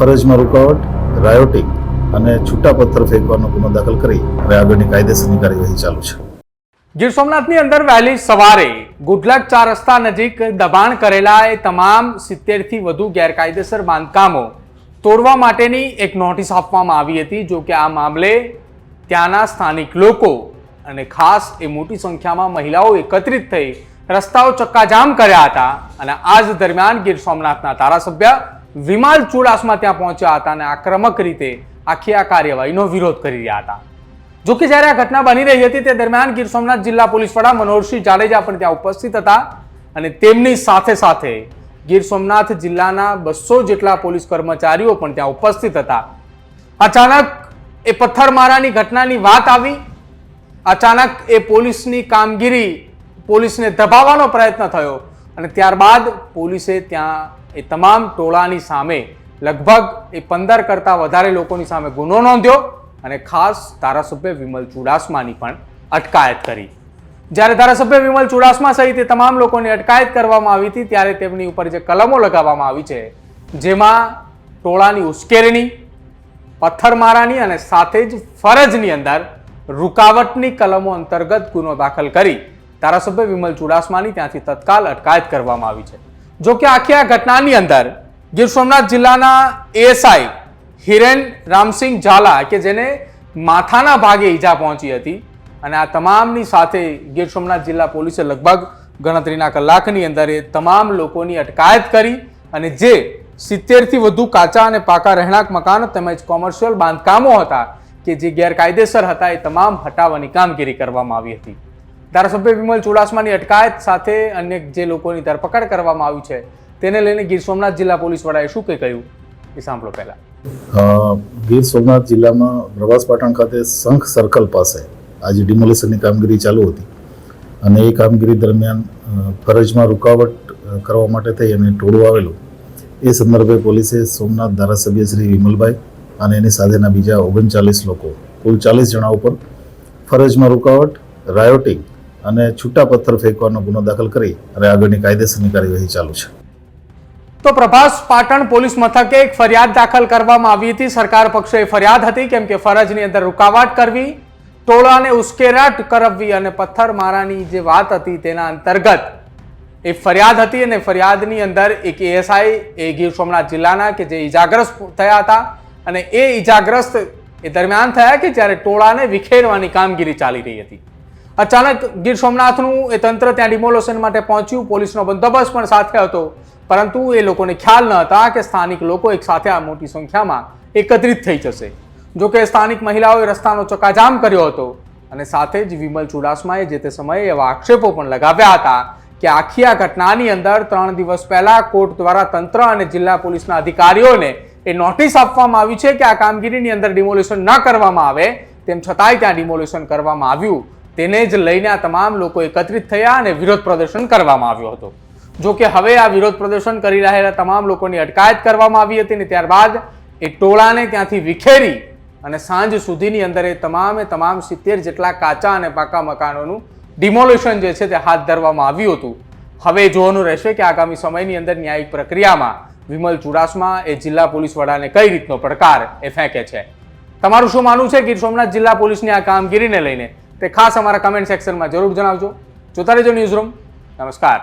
ફરજમાં રૂકાવટ rioting અને છૂટા પથ્થર ફેંકવાનો ગુનો દાખલ કરી હવે આગળની કાયદેસરની કાર્યવાહી ચાલુ છે. ગીર સોમનાથની અંદર વહેલી સવારે ગુડલક ચાર રસ્તા નજીક દબાણ કરેલા એ તમામ સિત્તેરથી વધુ ગેરકાયદેસર બાંધકામો તોડવા માટેની એક નોટિસ આપવામાં આવી હતી. જો કે આ મામલે ત્યાંના સ્થાનિક લોકો અને ખાસ એ મોટી સંખ્યામાં મહિલાઓ એકત્રિત થઈ રસ્તાઓ ચક્કાજામ કર્યા હતા. અને આજ દરમિયાન ગીર સોમનાથના ધારાસભ્ય વિમાલ ચુડાસમા ત્યાં પહોંચ્યા હતા અને આક્રમક રીતે આખી આ કાર્યવાહીનો વિરોધ કરી રહ્યા હતા. જો કે જ્યારે આ ઘટના બની રહી હતી તે દરમિયાન ગીર સોમનાથ જિલ્લા પોલીસ વડા મનોહરસિંહ જાડેજા પણ ત્યાં ઉપસ્થિત હતા અને તેમની સાથે સાથે ગીર સોમનાથ જિલ્લાના બસો જેટલા પોલીસ કર્મચારીઓ પણ ત્યાં ઉપસ્થિત હતા. અચાનક એ પથ્થરમારાની ઘટનાની વાત આવી. અચાનક એ પોલીસની કામગીરી પોલીસને દબાવવાનો પ્રયત્ન થયો અને ત્યારબાદ પોલીસે ત્યાં એ તમામ ટોળાની સામે લગભગ એ પંદર કરતાં વધારે લોકોની સામે ગુનો નોંધ્યો અને ખાસ ધારાસભ્ય વિમલ ચુડાસમાની પણ અટકાયત કરી. જ્યારે ધારાસભ્ય વિમલ ચુડાસમા સહિત તમામ લોકોની અટકાયત કરવામાં આવી હતી, ત્યારે તેમની ઉપર જે કલમો લગાવવામાં આવી છે, જેમાં ટોળાની ઉશ્કેરણી, પથ્થરમારાની અને સાથે જ ફરજની અંદર રૂકાવટની કલમો અંતર્ગત ગુનો દાખલ કરી ધારાસભ્ય વિમલ ચુડાસમાની ત્યાંથી તત્કાલ અટકાયત કરવામાં આવી છે. જો કે આખી આ ઘટનાની અંદર ગીર સોમનાથ જિલ્લાના એએસઆઈ હિરેન રામસિંહ ઝાલા, કે જેને માથાના ભાગે ઈજા પહોંચી હતી, અને આ તમામની સાથે ગીર સોમનાથ જિલ્લા પોલીસે લગભગ ગણતરીના કલાકની અંદર એ તમામ લોકોની અટકાયત કરી અને જે સિત્તેરથી વધુ કાચા અને પાકા રહેણાંક મકાનો તેમજ કોમર્શિયલ બાંધકામો હતા કે જે ગેરકાયદેસર હતા, એ તમામ હટાવવાની કામગીરી કરવામાં આવી હતી. ધારાસભ્ય વિમલ ચુડાસમાની અટકાયત સાથે અન્ય જે લોકોની ધરપકડ કરવામાં આવી છે, તેને લઈને ગીર સોમનાથ જિલ્લા પોલીસ વડાએ શું કંઈ કહ્યું? એ સાંભળો પહેલા. ગીર સોમનાથ જિલ્લામાં પ્રવાસ પાટણ ખાતે શંખ સર્કલ પાસે આજે ડિમોલેશનની કામગીરી ચાલુ હતી. અને એ કામગીરી દરમિયાન ફરજમાં રૂકાવટ કરવા માટે થઈ અને ટોળું આવેલું. એ સંદર્ભે પોલીસે સોમનાથ ધારાસભ્ય શ્રી વિમલભાઈ અને એની સાથેના બીજા ઓગણચાલીસ લોકો, કુલ ચાલીસ જણા ઉપર ફરજમાં રૂકાવટ, રાયોટિંગ અને છૂટા પથ્થર ફેંકવાનો ગુનો દાખલ કરી અને આગળની કાયદેસરની કાર્યવાહી ચાલુ છે. તો પ્રભાસ પાટણ પોલીસ મથકે એક ફરિયાદ દાખલ કરવામાં આવી હતી. સરકાર પક્ષે ફરિયાદ હતી કેમ કે ફરજની અંદર રૂકાવટ કરવી, ટોળાને ઉશ્કેરાટ કરવવી અને પથ્થરમારાની જે વાત હતી તેના અંતર્ગત એ ફરિયાદ હતી અને ફરિયાદની અંદર એક એએસઆઈ એ ગીર સોમનાથ જિલ્લાના કે જે ઈજાગ્રસ્ત થયા હતા અને એ ઈજાગ્રસ્ત એ દરમિયાન થયા કે જ્યારે ટોળાને વિખેરવાની કામગીરી ચાલી રહી હતી. અચાનક ગીર સોમનાથનું એ તંત્ર ત્યાં ડિમોલેશન માટે પહોંચ્યું. પોલીસનો બંદોબસ્ત પણ સાથે હતો. પરંતુ એ લોકોને ખ્યાલ ન હતા કે સ્થાનિક લોકો એક સાથે આ મોટી સંખ્યામાં એકત્રિત થઈ જશે. જો કે સ્થાનિક મહિલાઓએ રસ્તાનો ચકાજામ કર્યો હતો અને સાથે જ વિમલ ચુડાસમાએ જે તે સમયે એવા આક્ષેપો પણ લગાવ્યા હતા કે આખી આ ઘટનાની અંદર ત્રણ દિવસ પહેલા કોર્ટ દ્વારા તંત્ર અને જિલ્લા પોલીસના અધિકારીઓને એ નોટિસ આપવામાં આવી છે કે આ કામગીરીની અંદર ડિમોલેશન ન કરવામાં આવે. તેમ છતાંય ત્યાં ડિમોલેશન કરવામાં આવ્યું. તેને જ લઈને આ તમામ લોકો એકત્રિત થયા અને વિરોધ પ્રદર્શન કરવામાં આવ્યો હતો. જો કે હવે આ વિરોધ પ્રદર્શન કરી રહેલા તમામ લોકોની અટકાયત કરવામાં આવી હતી ને ત્યારબાદ એ ટોળાને ત્યાંથી વિખેરી અને સાંજ સુધીની અંદર એ તમામે તમામ સિત્તેર જેટલા કાચા અને પાકા મકાનોનું ડિમોલેશન જે છે તે હાથ ધરવામાં આવ્યું હતું. હવે જોવાનું રહેશે કે આગામી સમયની અંદર ન્યાયિક પ્રક્રિયામાં વિમલ ચુડાસમા એ જિલ્લા પોલીસ વડાને કઈ રીતનો પડકાર એ ફેંકે છે. તમારું શું માનવું છે? ગીર સોમનાથ જિલ્લા પોલીસની આ કામગીરીને લઈને તે ખાસ અમારા કમેન્ટ સેક્શનમાં જરૂર જણાવજો. જોતા રહેજો ન્યૂઝ રૂમ નમસ્કાર.